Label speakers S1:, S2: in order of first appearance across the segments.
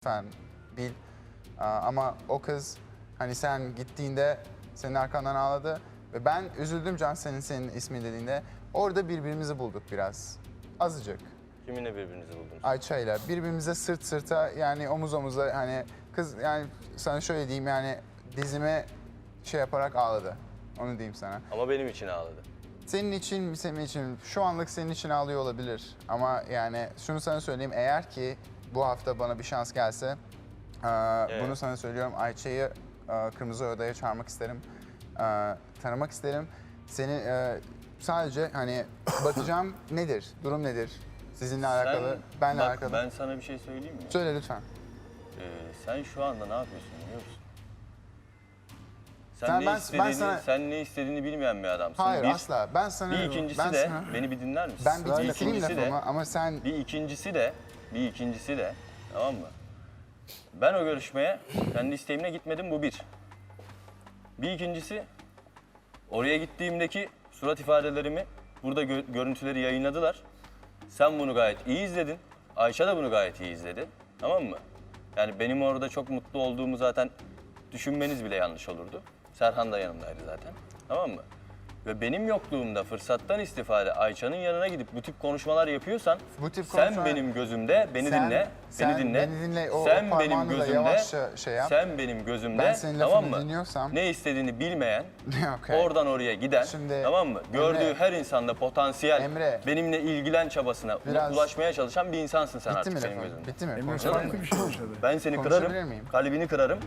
S1: lütfen bil. Ama o kız hani sen gittiğinde senin arkandan ağladı ve ben üzüldüm Can senin senin ismin dediğinde. Orada birbirimizi bulduk biraz. Azıcık.
S2: Kiminle birbirinizi buldunuz?
S1: Ayça'yla birbirimize sırt sırta yani omuz omuza hani kız yani sana şöyle diyeyim yani dizime şey yaparak ağladı. Onu diyeyim sana.
S2: Ama benim için ağladı.
S1: Senin için, senin için, şu anlık senin için ağlıyor olabilir. Ama yani şunu sana söyleyeyim, eğer ki bu hafta bana bir şans gelse, e,
S2: Evet.
S1: bunu sana söylüyorum, Ayça'yı e, Kırmızı Oda'ya çağırmak isterim, e, tanımak isterim. Seni e, sadece hani bakacağım nedir, durum nedir? Sizinle alakalı, benle
S2: bak,
S1: alakalı.
S2: Ben sana bir şey söyleyeyim mi?
S1: Söyle lütfen.
S2: Ee, sen şu anda ne yapıyorsun biliyor musun? Sen,
S1: Sen-
S2: ne
S1: ben- ben
S2: istediğini,
S1: sana-
S2: sen ne istediğini bilmeyen bir adamsın.
S1: Hayır
S2: bir,
S1: asla. Ben sana...
S2: Bir ikincisi
S1: ben
S2: de
S1: sana-
S2: beni bir dinler misin?
S1: ben bir
S2: Bir ikincisi de-
S1: ama sen...
S2: Bir ikincisi de, bir ikincisi de, tamam mı? Ben o görüşmeye kendi isteğimle gitmedim, bu bir. Bir ikincisi, oraya gittiğimdeki surat ifadelerimi, burada gö- görüntüleri yayınladılar. Sen bunu gayet iyi izledin. Ayşe de bunu gayet iyi izledi. Tamam mı? Yani benim orada çok mutlu olduğumu zaten düşünmeniz bile yanlış olurdu. Serhan da yanımdaydı zaten. Tamam mı? Ve benim yokluğumda fırsattan istifade Ayça'nın yanına gidip bu tip konuşmalar yapıyorsan
S1: Bu tip
S2: sen
S1: konuşmalar-
S2: benim gözümde beni
S1: Sen-
S2: dinle,
S1: sen
S2: beni dinle.
S1: beni dinle, o-
S2: sen
S1: o
S2: benim
S1: parmağını da
S2: gözümde
S1: yavaşça şey yap.
S2: sen benim gözümde
S1: Ben senin
S2: tamam mı?
S1: dinliyorsam-
S2: Ne istediğini bilmeyen,
S1: Okey.
S2: oradan oraya giden
S1: Şimdi
S2: tamam mı? Gördüğü
S1: Emre-
S2: her insanda potansiyel
S1: Emre-
S2: benimle ilgilen çabasına
S1: Biraz-
S2: ulaşmaya çalışan bir insansın sen
S1: Bitti
S2: artık
S1: mi
S2: benim
S1: lafın?
S2: gözümde.
S1: Bitti mi?
S3: Farklı
S1: mı?
S3: bir şey yaşadı.
S2: Ben seni
S1: Konuşabilir
S2: kırarım,
S1: miyim?
S2: kalbini kırarım.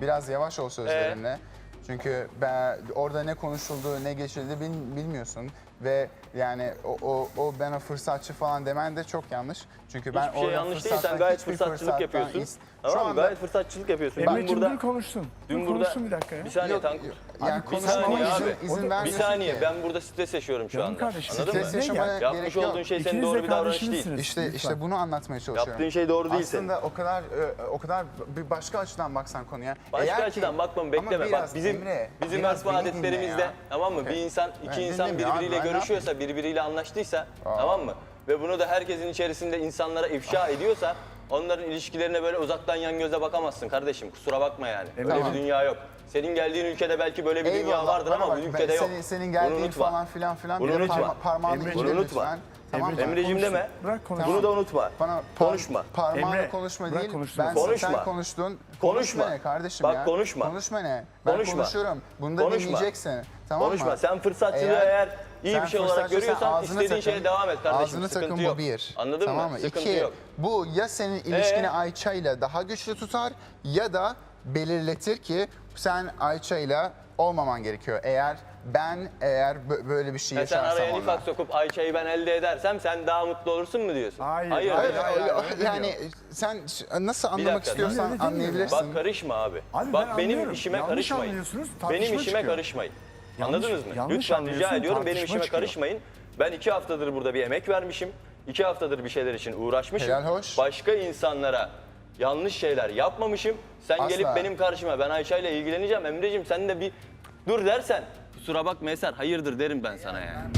S1: Biraz yavaş ol sözlerinle.
S2: Ee?
S1: Çünkü ben orada ne konuşuldu, ne geçildi bil- bilmiyorsun ve yani o, o, o bana fırsatçı falan demen de çok yanlış. Çünkü ben
S2: Hiçbir şey
S1: orada
S2: yanlış değil. Sen
S1: fırsattan-
S2: gayet
S1: hiçbir
S2: fırsatçılık
S1: fırsattan
S2: yapıyorsun.
S1: is-
S2: Tamam mı?
S1: anda
S2: Gayet fırsatçılık yapıyorsun.
S3: Emre'cim
S2: burada
S3: dur konuşsun.
S2: dün
S3: dur
S2: burada
S3: konuşsun bir dakika ya.
S2: Bir saniye Tankut.
S1: yani
S3: Bir
S1: konuşmama
S2: saniye
S1: izin,
S2: abi.
S1: izin
S2: Bir
S1: vermiyorsun
S2: saniye
S1: ki.
S2: ben burada stres yaşıyorum şu
S3: Canım
S2: anda.
S3: kardeşim,
S2: Anladın
S1: Stres
S2: mı?
S1: Yaşamaya?
S2: Yapmış
S1: gerek yok.
S2: olduğun şey senin
S3: İkiniz de
S2: doğru bir davranış değil.
S3: kardeşinizsiniz.
S1: İşte
S3: Lütfen.
S1: işte bunu anlatmaya çalışıyorum.
S2: Yaptığın şey doğru değil senin.
S1: Aslında o kadar e, o kadar bir başka açıdan baksan konuya.
S2: Başka
S1: Eğer ki-
S2: açıdan bakmam
S1: Ama
S2: bekleme.
S1: biraz
S2: Bak bizim
S1: Emre,
S2: bizim
S1: biraz
S2: örf
S1: beni
S2: ve
S1: dinle
S2: adetlerimizde
S1: ya.
S2: tamam mı?
S1: Okey.
S2: Bir insan
S1: Ben
S2: iki insan
S1: dinlemiyorum abi,
S2: birbiriyle
S1: ben ne
S2: görüşüyorsa, birbiriyle anlaştıysa tamam mı? Ve bunu da herkesin içerisinde insanlara ifşa ediyorsa onların ilişkilerine böyle uzaktan yan göze bakamazsın kardeşim. Kusura bakma yani. Öyle
S1: Tamam.
S2: bir dünya yok. Senin geldiğin ülkede belki böyle bir dünya
S1: Eyvallah,
S2: vardır
S1: bana
S2: ama
S1: bak,
S2: bu
S1: ben-
S2: ülkede yok.
S1: Senin, senin
S2: Bunu
S1: geldiğin
S2: unutma.
S1: falan filan filan
S2: Bunu unutma.
S1: parma, parmağını
S3: Emre,
S1: indir
S2: bunu unutma.
S1: lütfen. Tamam mı?
S3: Emreciğim,
S2: Emreciğim
S3: konuşsun.
S2: deme.
S3: Bırak konuşsun.
S2: Bunu da unutma.
S1: Bana par-
S2: Konuşma.
S1: Parmağınla
S3: Emre,
S1: konuşma
S3: bırak
S1: değil.
S3: konuşsun.
S1: Ben
S2: Konuşma.
S1: sen konuştun.
S2: Konuşma.
S1: ne kardeşim
S2: Bak
S1: ya?
S2: konuşma.
S1: Konuşma ne? Ben
S2: Konuşma.
S1: konuşuyorum. Bunu da
S2: Konuşma.
S1: dinleyeceksin. Tamam
S2: Konuşma.
S1: mı?
S2: Sen fırsatçılığı eğer, iyi
S1: sen
S2: bir şey olarak
S1: fırsatçıysan
S2: görüyorsan
S1: ağzını
S2: istediğin şeye
S1: takın.
S2: devam et kardeşim.
S1: Ağzını
S2: Sıkıntı
S1: takın
S2: yok.
S1: bu bir.
S2: Anladın
S1: tamam
S2: mı? Sıkıntı
S1: İki,
S2: yok.
S1: bu ya senin ilişkini
S2: Ee?
S1: Ayça ile daha güçlü tutar ya da belirletir ki sen Ayça ile olmaman gerekiyor. Eğer ben eğer bö- böyle bir şey
S2: Ya sen
S1: yaşarsam
S2: araya
S1: onunla.
S2: nifak sokup Ayça'yı ben elde edersem sen daha mutlu olursun mu diyorsun?
S3: Hayır,
S2: Hayır.
S3: hayır,
S2: hayır.
S3: hayır.
S1: Yani sen nasıl anlamak
S2: dakika,
S1: istiyorsan
S3: öyle demiyor.
S1: anlayabilirsin.
S2: Bak karışma abi.
S3: Abi
S2: Bak
S3: ben
S2: benim
S3: anlıyorum.
S2: işime
S3: Yanlış
S2: karışmayın.
S3: anlıyorsunuz,
S2: Benim işime
S3: çıkıyor.
S2: karışmayın.
S3: Yanlış-
S2: Anladınız mı?
S3: yanlış
S2: Lütfen rica
S3: anlıyorsun,
S2: ediyorum benim
S3: tartışma
S2: işime
S3: çıkıyor.
S2: karışmayın. Ben iki haftadır burada bir emek vermişim. İki haftadır bir şeyler için uğraşmışım.
S1: Helal hoş.
S2: Başka insanlara yanlış şeyler yapmamışım. Sen
S1: Asla.
S2: gelip benim karşıma ben Ayça ile ilgileneceğim. Emre'cim sen de bir dur dersen kusura bakma Eser hayırdır derim ben sana yani.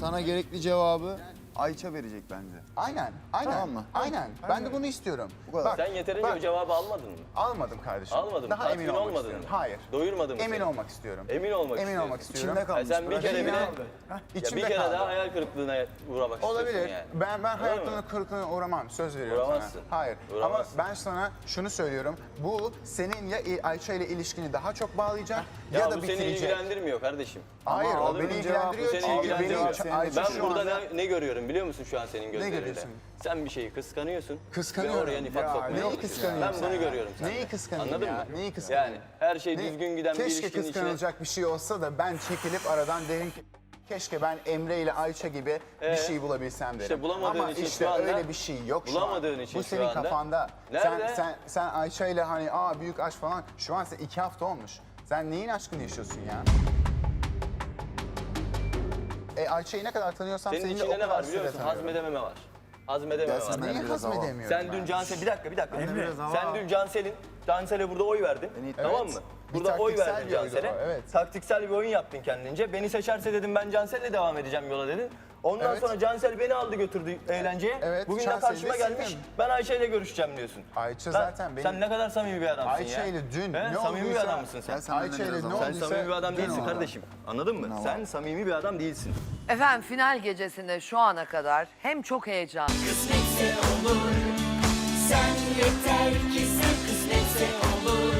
S4: Sana gerekli cevabı Ayça verecek bence.
S1: Aynen, aynen,
S4: Tamam mı?
S1: aynen. Ben de bunu istiyorum.
S4: kadar.
S1: Bak,
S2: Sen yeterince
S1: bak,
S2: o cevabı almadın mı?
S1: Almadım kardeşim.
S2: Almadın mı?
S1: Daha
S2: Tatmin
S1: emin olmak
S2: olmadın
S1: istiyorum.
S2: mı?
S1: Hayır.
S2: Doyurmadın mı
S1: Emin
S2: seni?
S1: olmak istiyorum.
S2: Emin olmak
S1: Emin
S2: istiyorum.
S1: olmak istiyorum.
S4: İçinde
S2: Ya
S4: kalmış.
S2: sen bir kere bile ya
S1: İçimde
S2: bir kere
S1: kaldı.
S2: daha hayal kırıklığına uğramak
S1: Olabilir.
S2: istiyorsun yani.
S1: Ben ben hayatımda
S2: mi?
S1: kırıklığına uğramam. Söz veriyorum
S2: Uğramazsın.
S1: sana. Hayır.
S2: Uğramazsın.
S1: Ama ben sana şunu söylüyorum. Bu senin ya Ayça ile ilişkini daha çok bağlayacak ya,
S2: Ya,
S1: da
S2: bu seni
S1: bitirecek.
S2: ilgilendirmiyor kardeşim.
S1: Hayır, o
S4: aldığın
S1: beni
S4: cevap-
S1: ilgilendiriyor
S2: bu seni
S1: çünkü
S2: ilgilendiriyor.
S1: beni Ayça
S2: Ben
S1: şu
S2: burada
S1: anda-
S2: ne, ne görüyorum biliyor musun şu an senin gözlerinde?
S1: görüyorsun?
S2: Sen bir şeyi kıskanıyorsun.
S1: Kıskanıyorum.
S2: Ve oraya nifak
S1: Ya,
S2: sokmaya
S1: neyi
S2: çalışıyorsun.
S1: kıskanıyorum
S2: Ben bunu
S1: ya?
S2: görüyorum sende.
S1: Neyi kıskanayım
S2: Anladın
S1: ya?
S2: mı?
S1: Neyi kıskanayım?
S2: Yani her şey
S1: Ne-
S2: düzgün giden bir
S1: Keşke
S2: ilişkinin içine...
S1: kıskanılacak bir şey olsa da ben çekilip aradan derim ki keşke ben Emre ile Ayça gibi bir
S2: Ee,
S1: şey bulabilsem derim.
S2: işte bulamadığın
S1: Ama
S2: için
S1: işte
S2: şu anda-
S1: öyle bir şey yok şu an.
S2: bulamadığın için
S1: Bu
S2: şu
S1: senin
S2: anda-
S1: kafanda.
S2: Nerede?
S1: Sen, sen, sen Ayça ile hani aa büyük aşk falan şu an sen iki hafta olmuş. Sen neyin aşkını yaşıyorsun ya? E Ayça'yı ne kadar tanıyorsam
S2: Senin
S1: seninle o
S2: içinde ne
S1: kadar
S2: var biliyor
S1: süre
S2: musun?
S1: tanıyorum.
S2: Hazmedememe var. Hazmedememe var.
S4: sen de
S1: Neyi
S4: biraz hava.
S1: hazmedemiyorum
S2: Sen
S1: ben?
S2: dün Cansel... Bir dakika, bir dakika.
S3: Emre.
S2: Sen dün Cansel'in... Cansel'e burada oy verdin.
S4: Evet.
S2: Tamam mı? Burada oy
S1: taktiksel
S2: verdin
S1: bir oydu
S2: Cansel'e.
S1: o, evet.
S2: Taktiksel bir oyun yaptın kendince. Beni seçerse dedim ben Cansel'le devam edeceğim yola dedin. Ondan
S1: Evet.
S2: sonra Cansel beni aldı götürdü eğlenceye.
S1: Evet,
S2: Bugün de
S1: Cansel'i
S2: karşıma
S1: de
S2: gelmiş.
S1: sildim.
S2: Ben Ayşe'yle görüşeceğim diyorsun.
S1: Ayça
S2: Lan,
S1: zaten benim...
S2: Sen ne kadar samimi bir adamsın ya.
S1: Ayşe'yle dün
S2: He?
S1: ne
S2: Samimi bir
S1: olduysa-
S2: adam mısın sen?
S4: Sen
S1: Ayça ile ne.
S2: Sen
S1: olduysa
S2: samimi bir adam
S1: dün
S2: değilsin
S1: oldu.
S2: kardeşim. Anladın mı?
S4: Tamam.
S2: Sen samimi bir adam değilsin.
S3: Efendim final gecesinde şu ana kadar hem çok heyecan
S5: kısmetse olur Sen yeter ki sen kısmetse olur